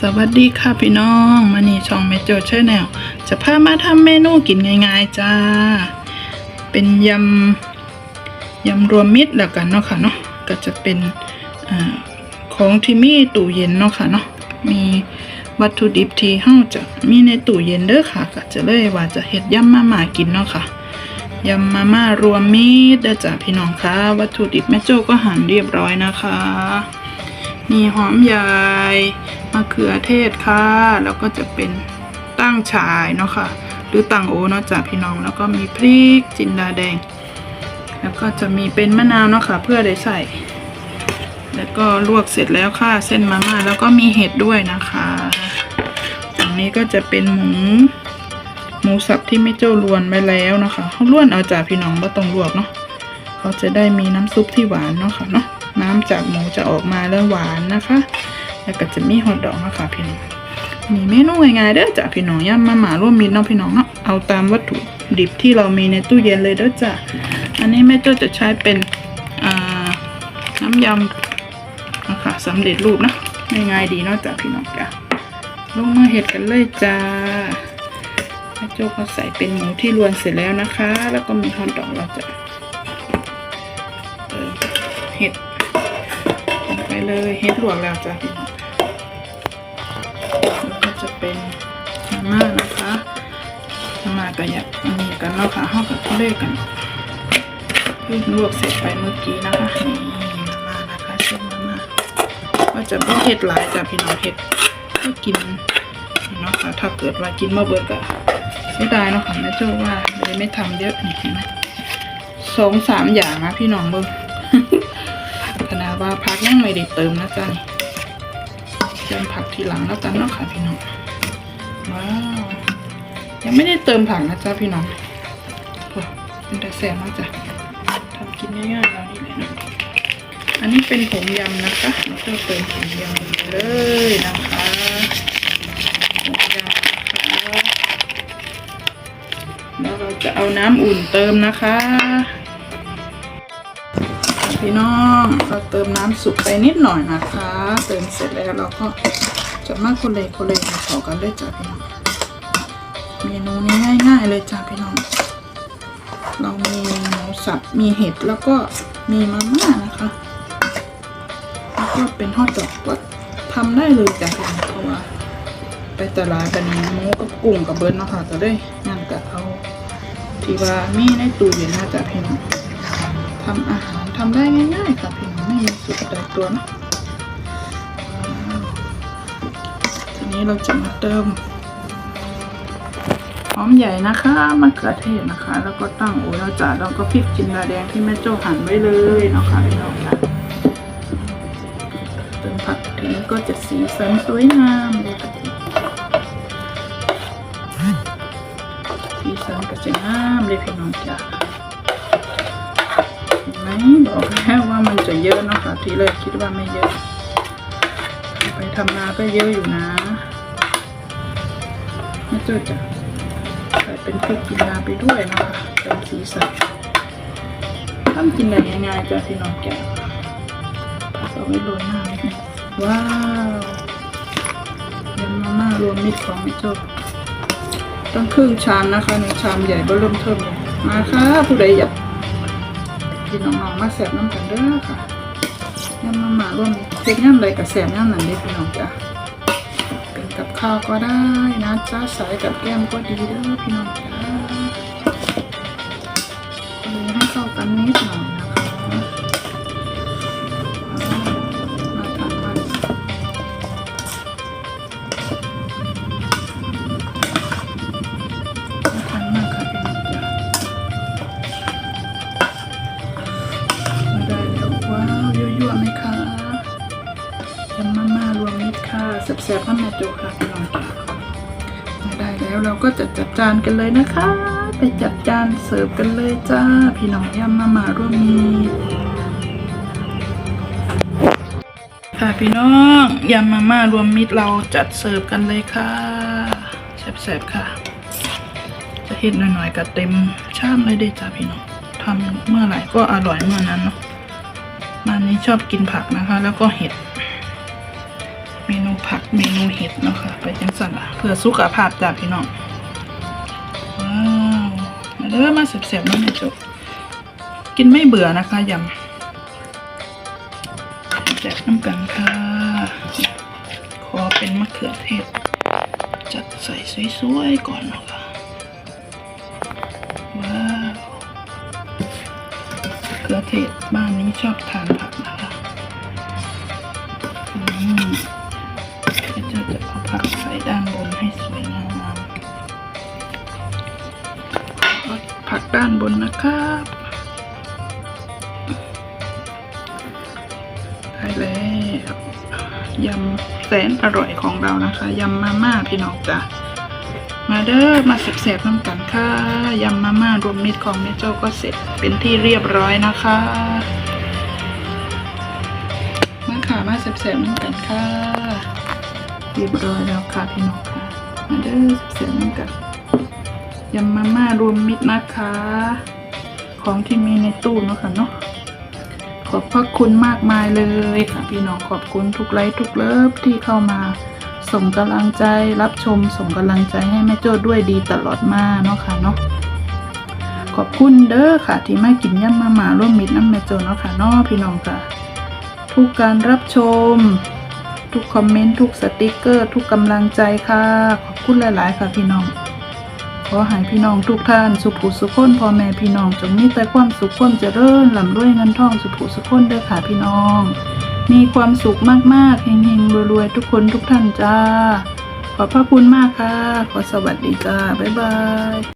สวัสดีค่ะพี่น้องมานี่ช่องแม่โจชแนลจะพามาทำเมนูกินง่ายๆจ้า เป็นยำยำรวมมิตรแล้วกันเนาะค่ะเนาะก็จะเป็นอของที่มีตู้เย็นเนาะค่ะเนาะมีวัตถุดิบที่เฮาจะมีในตู้เย็นเด้อค่ะ ก็จะเลยว่าจะเฮ็ดยำมาม่ากินเนาะค่ะยำมาม่ารวมมิตรเด้อจ้าพี่น้องคะวัตถุดิบแม่โจก็หั่นเรียบร้อยนะคะ มีหอมใหญ่มะเขือเทศค่ะ แล้วก็จะเป็นตั้งฉายเนาะค่ะ หรือตั้งโอเนาะจ้ะพี่น้อง แล้วก็มีพริกจินดาแดง แล้วก็จะมีเป็นมะนาวเนาะค่ะ เพื่อได้ใส่ แล้วก็ลวกเสร็จแล้วค่ะ เส้นมาม่า แล้วก็มีเห็ดด้วยนะคะอันนี้ก็จะเป็นหมูหมูสับที่ไม่เจ้าลวนไว้แล้วนะคะเขาล้วนเอาจากพี่น้องไม่ต้องลวกเนาะ เขาจะได้มีน้ำซุปที่หวานเนาะค่ะเนาะน้ำจากหมูจะออกมาแล้วหวานนะคะ แล้วก็จะมีฮอทดอกนะคะพี่น้องนี่เมนูง่ายๆเด้อจ้ะพี่น้องย่ำมาหมาร่วมมิตรเนาะพี่น้องเนาะเอาตามวัตถุดิบที่เรามีในตู้เย็นเลยเด้อจ้ะอันนี้แม่โจ้จะใช้เป็นน้ำยำนะคะสำเร็จรูปนะง่ายๆดีเนาะจ้ะพี่น้องจ้ะลงมาเห็ดกันเลยจ้าแม่โจ้ก็ใส่เป็นหมูที่รวนเสร็จแล้วนะคะ แล้วก็มีฮอทดอกเราจะ เห็ดลงไปเลยเห็ดหลวกแล้วจ้ะแล้วก็จะเป็นมาม่านะคะมาม่าก็อยากอันนี้กันเนาะค่ะห้องกับเลขกันเพิ่งลวกเสร็จไปเมื่อกี้นะคะนี่มาม่านะคะเส้นมาม่าก็จะไม่เห็ดหลายจ้ะพี่น้องเห็ดให้กินเนาะค่ะถ้าเกิดว่ากินมาเบิดก็เสียดายเนาะค่ะแม่โจ้ว่าเลยไม่ทำเยอะนี่เห็นไหมสองสามอย่างนะพี่น้องเบิ้ง ว่าพักยังไม่ได้เติมนะจ๊ะเติมผักทีหลังแล้วกันเนาะค่ะพี่น้องว้าวยังไม่ได้เติมผักนะจ๊ะพี่น้องโอ้เป็นแต่แสบนะจ๊ะทำกินง่ายๆเรานี่เลยนะอันนี้เป็นผงยำนะคะเราจะเติมผงยำเลยนะคะผงยำนะคะแล้วเราจะเอาน้ำอุ่นเติมนะคะ พี่น้องเราเติมน้ำสุกไปนิดหน่อยนะคะ เติมเสร็จแล้วเราก็จะมาคนเลยคนเลยมาขอกันเลยจ้ะพี่น้องเมนูนี้ง่าย ๆ เลยจ้ะพี่น้อง เรามีหมูสับมีเห็ดแล้วก็มีมาม่านะคะแล้วก็เป็นทอดดอกก็ทำได้เลยจ้ะพี่น้องเพราะว่าไปตลาดกันนี้หมูกับกุ้งกับเบิร์นเนาะค่ะจะได้งานกับเอาที่ว่ามีในตู้เย็นนะจ๊ะพี่น้องทำอาหาร ทำได้ง่ายๆค่ะพี่น้องไม่มีสูตรใดตัวนะทีนี้เราจะมาเติมหอมใหญ่นะคะมะเขือเทศนะคะ แล้วก็ตั้งโอแล้วจ้ะแล้วก็พริกจินดาแดงที่แม่โจ้หั่นไว้เลยเนาะค่ะพี่น้องจ้ะเติมผักทีนี้ก็จะสีสันสวยงามเลยค่ะสีสันก็จะงามเลยพี่น้องจ้า บอกแล้วว่ามันจะเยอะเนาะค่ะ ทีแรกคิดว่าไม่เยอะ ไปทำนาก็เยอะอยู่นะนี่เจ้าจะใส่เป็นพริกกินนาไปด้วยนะคะเป็นสีสันทำกินได้ง่ายๆจ้ะพี่น้องจ้าผักเอาไว้โรยหน้านิดนึงว้าวยำมาม่ารวมมิตรของแม่โจ้ต้องครึ่งชามนะคะในชามใหญ่เบอร์เริ่มเทิมมาค่ะผู้ใดอยาก กินน้องๆมาแสบน้ำกันเด้อค่ะยำมาหมาร่วมเพ็ดย่ำใดกับแสบน้ำนั้นเด้พี่น้องจ้ะเป็นกับข้าวก็ได้นะจ้าสายกับแก้มก็ดีเด้อพี่น้องจ้ะเลยให้เข้ากันนิดหน่อย แซ่บๆข้าวแม่โจค่ะพี่น้องจ้าได้แล้วเราก็จะจัดจานกันเลยนะคะ ไปจัดจานเสิร์ฟกันเลยจ้า พี่น้องยำมาม่ารวมมิตรค่ะพี่น้องยำมาม่ารวมมิตรเราจัดเสิร์ฟกันเลยค่ะแซ่บๆค่ะ จะเห็ดหน่อยๆก็เต็มชามเลยเด้จ้าพี่น้องทำเมื่อไหร่ก็อร่อยเมื่อนั้นเนาะบ้านนี้ชอบกินผักนะคะ แล้วก็เห็ด ผักเมนูเห็ดเนาะค่ะ ไปจังสันละเพื่อสุขภาพจ้าพี่น้อง ว้าวมาเด้อมาเสียบๆมาแม่โจกินไม่เบื่อนะคะยำแจกน้ำกันค่ะ ขอเป็นมะเขือเทศ จัดใส่สวยๆก่อนเนาะค่ะ ว้าวมะเขือเทศบ้านนี้ชอบทานผัก ก้านบนนะครับได้แล้วยำแสนอร่อยของเรานะคะยำมาม่าพี่น้องจ้ะมาเด้อมาแสบๆน้ำกันค่ะยำมาม่ารวมมิตรของแม่โจ้ก็เสร็จเป็นที่เรียบร้อยนะคะมาค่ะมาแสบๆน้ำกันค่ะเรียบร้อยแล้วค่ะพี่น้องค่ะมาเด้อแสบๆน้ำกัน ยำมาม่ารวมมิตรนะคะ ของที่มีในตู้เนาะค่ะเนาะขอบพระคุณมากมายเลยค่ะพี่น้องขอบคุณทุกไลค์ทุกเลิฟที่เข้ามาส่งกำลังใจรับชมส่งกำลังใจให้แม่โจ้ด้วยดีตลอดมาเนาะค่ะเนาะขอบคุณเด้อค่ะ ที่มากินย่ำมาม่าร่วมมิตรน้ำแม่โจ้เนาะค่ะเนาะพี่น้องค่ะ ทุกการรับชม ทุกคอมเมนต์ทุกสติกเกอร์ ทุกกำลังใจค่ะ ขอบคุณหลาย ๆ ค่ะพี่น้อง ขอให้พี่น้องทุกท่าน สุขสุขคนพ่อแม่พี่น้องจงมีแต่ความสุขความเจริญลำรวยเงินทองสุขสุขคนเด้อค่ะพี่น้อง มีความสุขมากๆเฮงๆรวยๆทุกคนทุกท่านจ้า ขอบพระคุณมากค่ะ ขอสวัสดีจ้า บ๊ายบาย